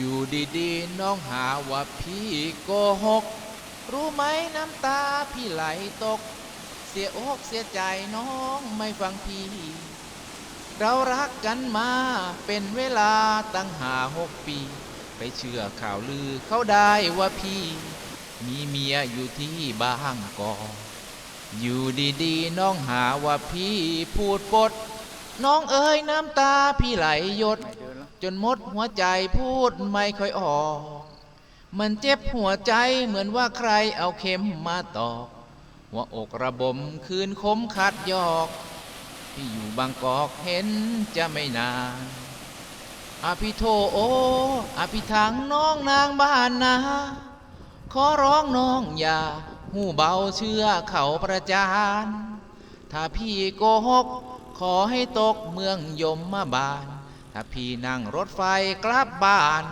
อยู่ดีๆ น้องหาว่าพี่โกหก รู้ไหมน้ำตาพี่ไหลตก เสียอกเสียใจน้องไม่ฟังพี่ เรารักกันมาเป็นเวลาตั้งหาหกปี ไปเชื่อข่าวลือเขาได้ว่าพี่ มีเมียอยู่ที่บางกอกอยู่ดีๆ น้องหาว่าพี่พูดปด น้องเอ๋ยน้ำตาพี่ไหลหยด จนหมดหัวใจพูดไม่ค่อยออก มันเจ็บหัวใจเหมือนว่าใครเอาเข็มมาตอก หัวอกระบมคืนคมขัดยอก ที่อยู่บางกอกเห็นจะไม่นานอภิโทโออภิทังน้องนางบ้านนาขอร้องน้องอย่าหูเบาเชื่อเขาประจาน ถ้าพี่โกหก ขอให้ตกเมืองยมมาบาน ถ้าพี่นั่งรถไฟกลับบ้าน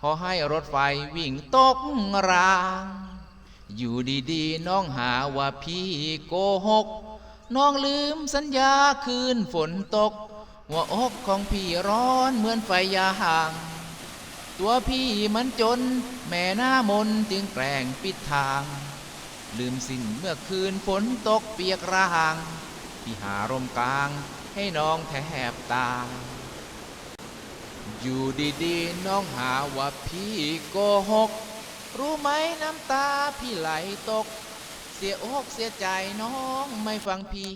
ขอให้รถไฟวิ่งตกราง อยู่ดีๆ น้องหาว่าพี่โกหก น้องลืมสัญญาคืนฝนตก หัวอกของพี่ร้อนเหมือนไฟยาห่าง ตัวพี่มันจน แม่หน้ามนจึงแกล้งปิดทาง ลืมสิ้นเมื่อคืนฝนตกเปียกราง พี่หาร่มกลางให้น้องแทบตาย อยู่ดีๆ น้องหาว่าพี่โกหก รู้ไหมน้ำตาพี่ไหลตก เสียอกเสียใจน้องไม่ฟังพี่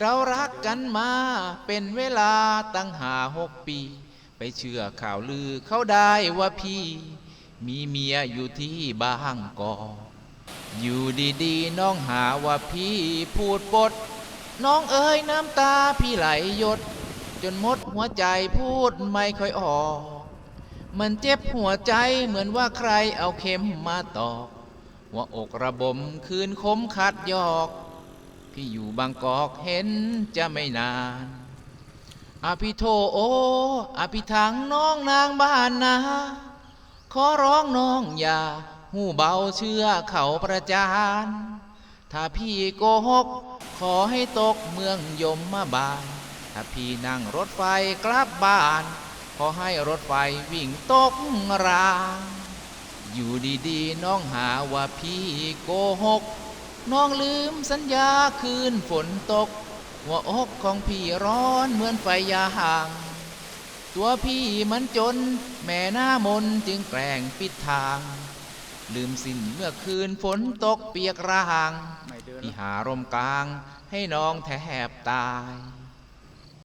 เรารักกันมาเป็นเวลาตั้งหาหกปี ไปเชื่อข่าวลือเขาได้ว่าพี่ มีเมียอยู่ที่บางกอกอยู่ดีๆ น้องหาว่าพี่พูดปด น้องเอ๋ยน้ำตาพี่ไหลหยด จนหมดหัวใจพูดไม่ค่อยออก มันเจ็บหัวใจเหมือนว่าใครเอาเข็มมาตอก หัวอกระบมคืนคมขัดยอกพี่อยู่บางกอกเห็นจะไม่นาน อภิโทโอ อภิทังน้องนางบ้านนาขอร้องน้องอย่าหูเบาเชื่อเขาประจาน ถ้าพี่โกหก ขอให้ตกเมืองยมมาบาน ถ้าพี่นั่งรถไฟกลับบ้าน ขอให้รถไฟวิ่งตกรางอยู่ดีๆ น้องหาว่าพี่โกหก น้องลืมสัญญาคืนฝนตก หัวอกของพี่ร้อนเหมือนไฟยาห่าง ตัวพี่มันจน แม่หน้ามนจึงแกล้งปิดทาง ลืมสิ้นเมื่อคืนฝนตกเปียกรางไม่เดินพี่หาร่มกลางให้น้องแทบตาย